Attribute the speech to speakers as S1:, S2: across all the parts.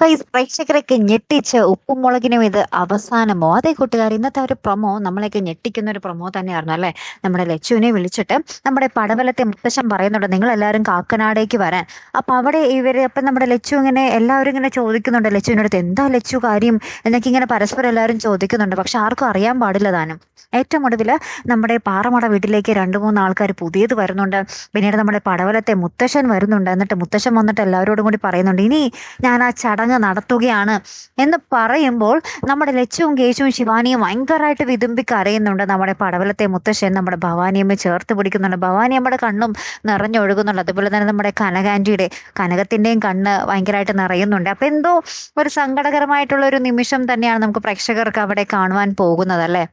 S1: Guys പ്രേക്ഷകരൊക്കെ ഞെട്ടിച്ച് ഉപ്പും മുളകിനും ഇത് അവസാനമോ? അതേ കൂട്ടുകാർ ഇന്നത്തെ ഒരു പ്രൊമോ നമ്മളെയൊക്കെ ഞെട്ടിക്കുന്ന ഒരു പ്രൊമോ തന്നെയായിരുന്നു അല്ലേ? നമ്മുടെ ലച്ചുവിനെ വിളിച്ചിട്ട് നമ്മുടെ പടവലത്തെ മുത്തശ്ശൻ പറയുന്നുണ്ട് നിങ്ങൾ എല്ലാവരും കാക്കനാടേക്ക് വരാൻ. അപ്പൊ അവിടെ ഇവർ അപ്പൊ നമ്മുടെ ലച്ചു ഇങ്ങനെ എല്ലാവരും ഇങ്ങനെ ചോദിക്കുന്നുണ്ട് ലച്ചുവിനടുത്ത് എന്താ ലച്ചു കാര്യം? എന്നൊക്കെ ഇങ്ങനെ പരസ്പരം എല്ലാവരും ചോദിക്കുന്നുണ്ട്. പക്ഷെ ആർക്കും അറിയാൻ പാടില്ല താനും. ഏറ്റവും ഒടുവിൽ നമ്മുടെ പാറമട വീട്ടിലേക്ക് രണ്ട് മൂന്ന് ആൾക്കാർ പുതിയത് വരുന്നുണ്ട്. പിന്നീട് നമ്മുടെ പടവലത്തെ മുത്തശ്ശൻ വരുന്നുണ്ട്. എന്നിട്ട് മുത്തശ്ശൻ വന്നിട്ട് എല്ലാവരോടും കൂടി പറയുന്നുണ്ട് ഇനി ഞാൻ ആ ചടങ്ങ് നടത്തുകയാണ്. എന്ന് പറയുമ്പോൾ നമ്മുടെ ലച്ചുവും കേശുവും ശിവാനിയും ഭയങ്കരമായിട്ട് വിതുമ്പി കരയുന്നുണ്ട് നമ്മുടെ പടവലത്തെ മുത്തശ്ശൻ നമ്മുടെ ഭവാനിയമ്മ ചേർത്ത് പിടിക്കുന്നുണ്ട്. ഭവാനിയമ്മയുടെ കണ്ണും നിറഞ്ഞൊഴുകുന്നുണ്ട്. അതുപോലെ തന്നെ നമ്മുടെ കനകാന്റിയുടെ കനകത്തിന്റെയും കണ്ണ് ഭയങ്കരമായിട്ട് നിറയുന്നുണ്ട്. അപ്പം എന്തോ ഒരു സങ്കടകരമായിട്ടുള്ള ഒരു നിമിഷം തന്നെയാണ് നമുക്ക് പ്രേക്ഷകർക്ക് അവിടെ കാണുവാൻ പോകുന്നത് അല്ലേ?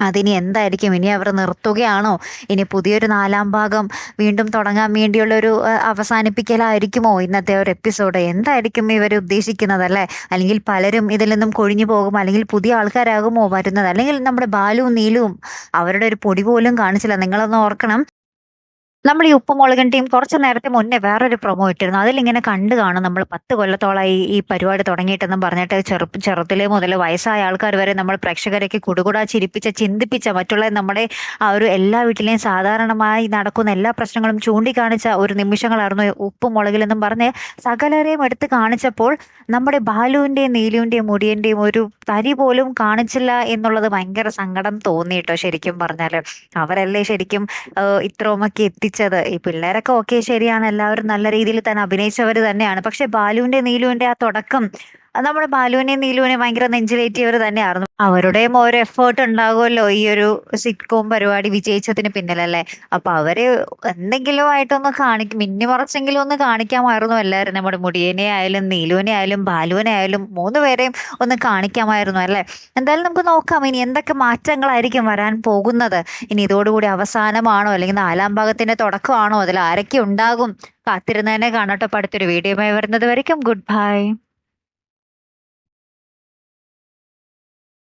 S1: അതിനി എന്തായിരിക്കും? ഇനി അവർ നിർത്തുകയാണോ? ഇനി പുതിയൊരു നാലാം ഭാഗം വീണ്ടും തുടങ്ങാൻ വേണ്ടിയുള്ള ഒരു അവസാനിപ്പിക്കലായിരിക്കുമോ ഇന്നത്തെ ഒരു എപ്പിസോഡ് എന്തായിരിക്കും ഇവർ ഉദ്ദേശിക്കുന്നത് അല്ലേ? അല്ലെങ്കിൽ പലരും ഇതിൽ നിന്നും കൊഴിഞ്ഞു പോകും അല്ലെങ്കിൽ പുതിയ ആൾക്കാരാകുമോ വരുന്നത്? അല്ലെങ്കിൽ നമ്മുടെ ബാലുവും നീലുവും അവരുടെ ഒരു പൊടി പോലും കാണിച്ചില്ല. നിങ്ങളൊന്ന് ഓർക്കണം. നമ്മൾ ഈ ഉപ്പുമുളകൻ ടീം കുറച്ച് നേരത്തെ മുന്നേ വേറൊരു പ്രൊമോ ഇട്ടിരുന്നു. അതിലിങ്ങനെ കണ്ടു കാണും നമ്മൾ പത്ത് കൊല്ലത്തോളമായി ഈ പരിപാടി തുടങ്ങിയിട്ടെന്നും പറഞ്ഞിട്ട് ചെറുപ്പ് ചെറുത്തിലെ മുതൽ വയസ്സായ ആൾക്കാർ വരെ നമ്മൾ പ്രേക്ഷകരേക്ക് കുടുകുടാ ചിരിപ്പിച്ച ചിന്തിപ്പിച്ച മറ്റുള്ള നമ്മുടെ ആ ഒരു എല്ലാ വീട്ടിലെയും സാധാരണമായി നടക്കുന്ന എല്ലാ പ്രശ്നങ്ങളും ചൂണ്ടിക്കാണിച്ച ഒരു നിമിഷങ്ങളായിരുന്നു ഉപ്പും മുളകിലെന്നും പറഞ്ഞ് സകലരെയും എടുത്ത് കാണിച്ചപ്പോൾ നമ്മുടെ ബാലുവിന്റെയും നീലുവിന്റെയും മുടിയന്റെയും ഒരു തരി പോലും കാണിച്ചില്ല എന്നുള്ളത് ഭയങ്കര സങ്കടം തോന്നി കേട്ടോ ശരിക്കും പറഞ്ഞാൽ അവരല്ലേ ശരിക്കും ഇത്രയുമൊക്കെ ഇത്രയുമൊക്കെ എത്തിച്ചത് ഈ പിള്ളേരൊക്കെ ഓക്കെ ശരിയാണ്. എല്ലാവരും നല്ല രീതിയിൽ തന്നെ അഭിനയിച്ചവർ തന്നെയാണ്. പക്ഷെ ബാലുവിന്റെ നീലുവിന്റെ ആ തുടക്കം നമ്മുടെ ബാലുവിനെയും നീലുവിനെയും ഭയങ്കര നെഞ്ചിലേറ്റിയവർ തന്നെയായിരുന്നു. അവരുടെയും ഒരു എഫേർട്ട് ഉണ്ടാകുമല്ലോ ഈ ഒരു സിറ്റ്കോം പരിപാടി വിജയിച്ചതിന് പിന്നിലല്ലേ? അപ്പൊ അവർ എന്തെങ്കിലും ആയിട്ടൊന്ന് കാണിക്കും മിന്നി മറച്ചെങ്കിലും ഒന്ന് കാണിക്കാമായിരുന്നു എല്ലാവരും. നമ്മുടെ മുടിയനെ ആയാലും നീലുവിനെ ആയാലും ബാലുവിനെ ആയാലും മൂന്ന് പേരെയും ഒന്ന് കാണിക്കാമായിരുന്നു അല്ലേ? എന്തായാലും നമുക്ക് നോക്കാം. ഇനി എന്തൊക്കെ മാറ്റങ്ങളായിരിക്കും വരാൻ പോകുന്നത്? ഇനി ഇതോടുകൂടി അവസാനമാണോ? അല്ലെങ്കിൽ നാലാം ഭാഗത്തിന്റെ തുടക്കമാണോ? അതിൽ ആരൊക്കെ ഉണ്ടാകും? കാത്തിരുന്നതിനെ കാണട്ടെ. അടുത്തൊരു വീഡിയോയുമായി വരുന്നത് വരയ്ക്കും. Good bye